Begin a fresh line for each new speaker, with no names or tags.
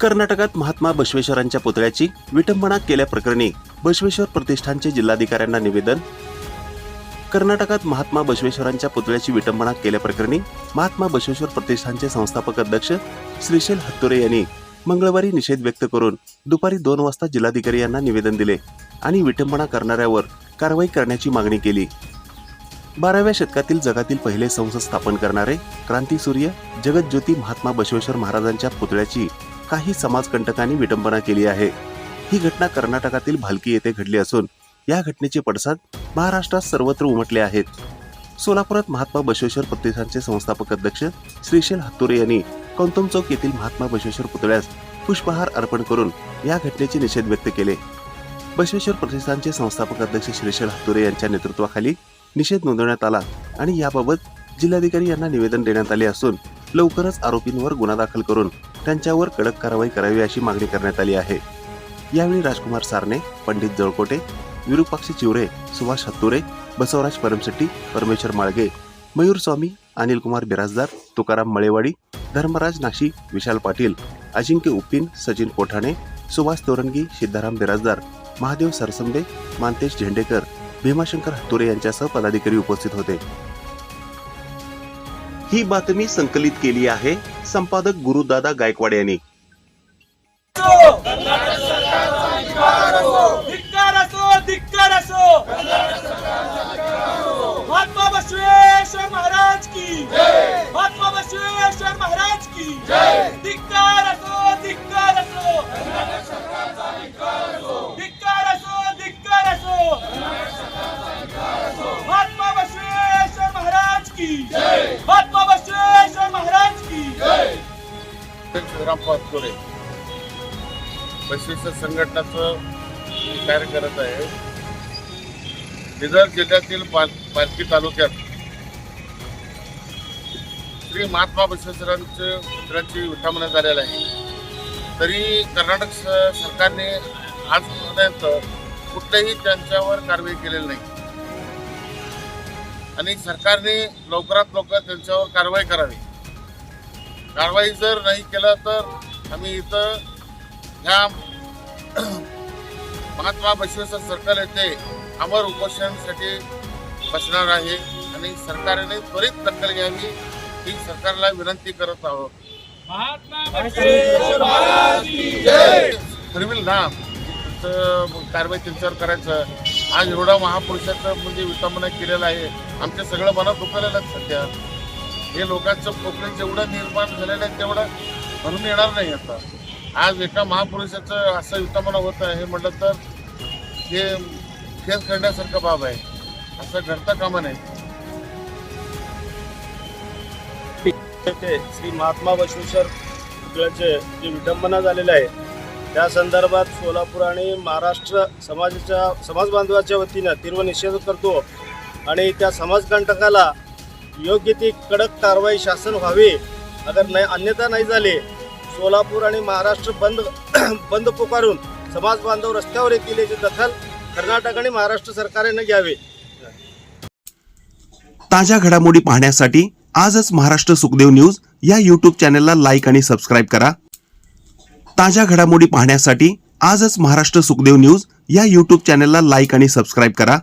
कर्नाटकात महात्मा बसवेश्वरांच्या पुतळ्याची विटंबना केल्याप्रकरणी बसवेश्वर प्रतिष्ठानचे जिल्हाधिकाऱ्यांना निवेदन. कर्नाटकात महात्मा बसवेश्वरांच्या पुतळ्याची विटंबना केल्याप्रकरणी महात्मा बसवेश्वर प्रतिष्ठानचे संस्थापक अध्यक्ष श्रीशैल हत्तुरे यांनी मंगळवारी निषेध व्यक्त करून दुपारी दोन वाजता जिल्हाधिकारी यांना निवेदन दिले आणि विटंबना करणाऱ्यावर कारवाई करण्याची मागणी केली. बाराव्या शतकातील जगातील पहिले संसद स्थापन करणारे क्रांतीसूर्य जगज्योती महात्मा बसवेश्वर महाराजांच्या पुतळ्याची काही समाजकंटकांनी विटंबना केली आहे. ही घटना कर्नाटकातील भालकी येथे घडली असून या घटनेचे पडसाद महाराष्ट्रात सर्वत्र उमटले आहेत. सोलापुरात महात्मा बसवेश्वर प्रतिष्ठानचे संस्थापक अध्यक्ष श्रीशैल हत्तुरे यांनी कौतम चौक येथील महात्मा बसवेश्वर पुतळ्यास पुष्पहार अर्पण करून या घटनेचे निषेध व्यक्त केले. बसवेश्वर प्रतिष्ठानचे संस्थापक अध्यक्ष श्रीशैल हत्तुरे यांच्या नेतृत्वाखाली निषेध नोंदवण्यात आला आणि याबाबत जिल्हाधिकारी यांना निवेदन देण्यात आले असून लवकरच आरोपींवर गुन्हा दाखल करून त्यांच्यावर कडक कारवाई करावी अशी मागणी करण्यात आली आहे. यावेळी राजकुमार सारणे पंडित जळकोटे विरुपाक्षी चिवरे सुभाष हत्तुरे बसवराज परमशेट्टी परमेश्वर माळगे मयूर स्वामी अनिल कुमार बिराजदार तुकाराम मळेवाडी धर्मराज नाशी विशाल पाटील अजिंक्य उप्पीन सचिन कोठाणे सुभाष तोरंगी सिद्धाराम बिराजदार महादेव सरसंबे मानतेश झेंडेकर भीमाशंकर हत्तुरे यांच्यासह पदाधिकारी उपस्थित होते. ही बातमी संकलित केली आहे संपादक गुरुदादा गायकवाड यांनी.
महाराज की.
शिवराम पाचपुरे बसवेश्वर संघटनाचं कार्य करत आहे. बिदर जिल्ह्यातील पाल पालखी तालुक्यात श्री महात्मा बसवेश्वरांच्या पुत्रांची विठामना झालेली आहे. तरी कर्नाटक सरकारने आजपर्यंत कुठल्याही त्यांच्यावर कारवाई केलेली नाही. आणि सरकारने लवकरात लवकर त्यांच्यावर कारवाई करावी. कारवाई जर नाही केलं तर आम्ही इथं ह्या महात्मा बसवेश्वर सर्कल येथे अमर उपोषणासाठी बसणार आहे. आणि सरकारने त्वरित दखल घ्यावी ही सरकारला विनंती करत आहोत. ठरविल ना. कारवाई त्यांच्यावर करायचं. आज एवढा महापुरुषाचं म्हणजे विटंबना केलेलं आहे. आमच्या सगळं मनात दुखायला सध्या. हे लोकांचं प्रॉब्लेम जेवढं निर्माण झालेलं आहे तेवढं भरून येणार नाही आता. आज एका महापुरुषाचं असं विटंबना होत आहे हे म्हटलं तर हे खेळ करण्यासारखं बाब आहे. असं घडता कामा नाही
येथे श्री महात्मा बसवेश्वर पुतळ्याचे जे विटंबना झालेले आहे त्या संदर्भात सोलापूर आणि महाराष्ट्र समाजाच्या समाज बांधवाच्या वतीनं तीव्र निषेध करतो आणि त्या समाजकंटकाला योग्य ती कडक कारवाई शासन व्हावी. अगर नाही अन्यथा नाही झाले सोलापूर आणि महाराष्ट्र बंद बंद पुकारून समाज बांधव रस्त्यावर येतील याची दखल कर्नाटक आणि महाराष्ट्र सरकारने घ्यावी.
ताज्या घडामोडी पाहण्यासाठी आजच महाराष्ट्र सुखदेव न्यूज या यूट्यूब चॅनलला लाईक आणि सबस्क्राईब करा. ताज्या घडामोडी पाहण्यासाठी आजच महाराष्ट्र सुखदेव न्यूज या यूट्यूब चॅनलला लाईक आणि सबस्क्राईब करा.